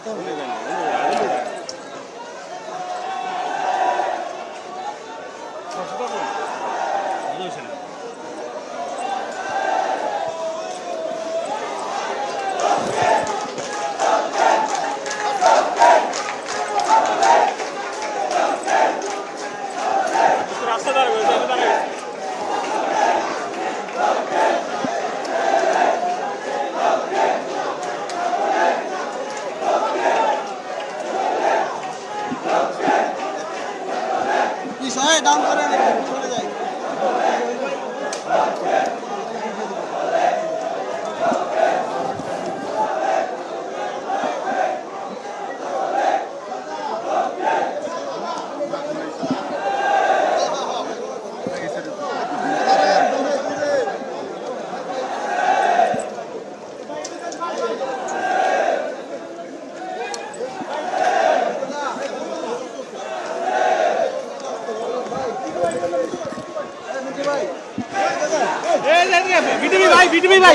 갔다 오면 되겠네. dónde BTV ভাই BTV ভাই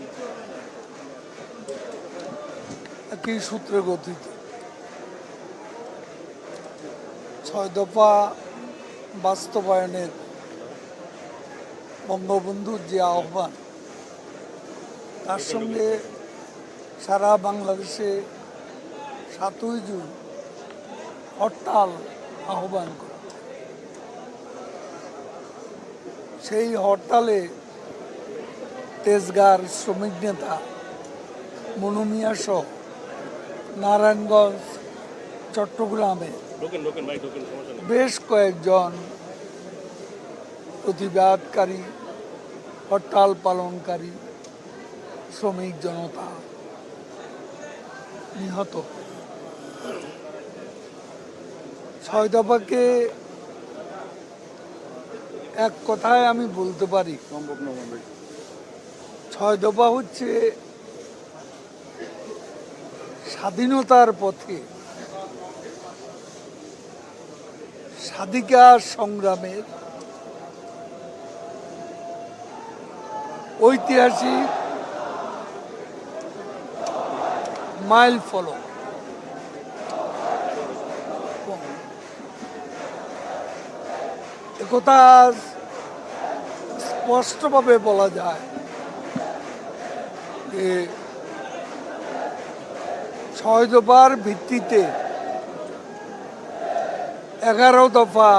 একই সূত্রে গঠিত। ছয় দফা বাস্তবায়নের বঙ্গবন্ধুর যে আহ্বান, তার সঙ্গে সারা বাংলাদেশে সাতই জুন হরতাল আহ্বান করে। সেই হরতালে তেজগার শ্রমিক নেতা মনুমিয়া সহ নারায়ণগঞ্জ চট্টগ্রামে। বেশ কয়েকজন প্রতিবাদকারী হরতাল পালনকারী শ্রমিক জনতা নিহত। ছয় দফাকে এক কথায় আমি বলতে পারি। সম্ভব না ভাই। ছয় দফা হচ্ছে স্বাধীনতার পথে স্বাধিকার সংগ্রামের ঐতিহাসিক মাইল ফলক একথা স্পষ্টভাবে বলা যায় যে ছয় দফার ভিত্তিতে এগারো দফা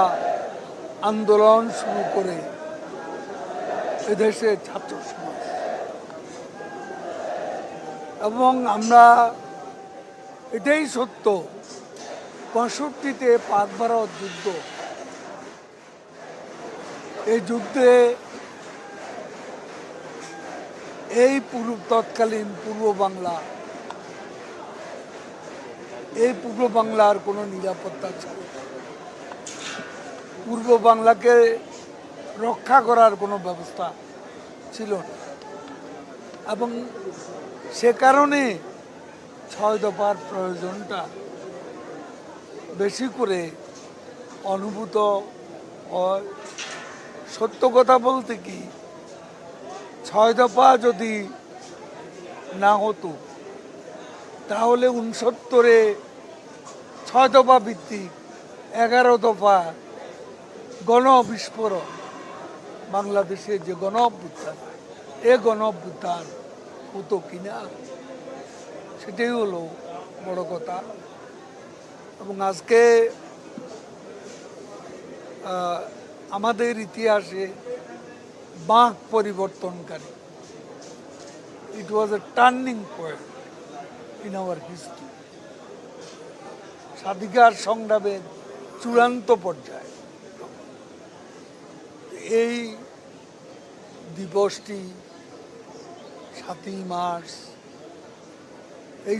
আন্দোলন শুরু করে এদেশের ছাত্র সমাজ। এবং আমরা এটাই সত্য, পঁয়ষট্টিতে পাক ভারত যুদ্ধ। এই যুদ্ধে এই পূর্ব তৎকালীন পূর্ব বাংলা এই পূর্ব বাংলার কোনো নিরাপত্তা ছিল পূর্ব বাংলাকে রক্ষা করার কোনো ব্যবস্থা ছিল না। এবং সে কারণে ছয় দফার প্রয়োজনটা বেশি করে অনুভূত হয়। সত্য কথা বলতে কি, ছয় দফা যদি না হতো তাহলে উনসত্তরে ছয় দফা ভিত্তিক এগারো দফা গণ বিস্ফোরণ। বাংলাদেশে যে গণ অভ্যুত্থান, এ গণ অভ্যুত্থান হতো কিনা, সেটাই হলো বড় কথা। এবং আজকে আমাদের ইতিহাসে বাঁক পরিবর্তনকারী। It was a turning point in our history স্বাধিকার সংগ্রামের চূড়ান্ত পর্যায়ে এই দিবসটি সাতই মার্চ এই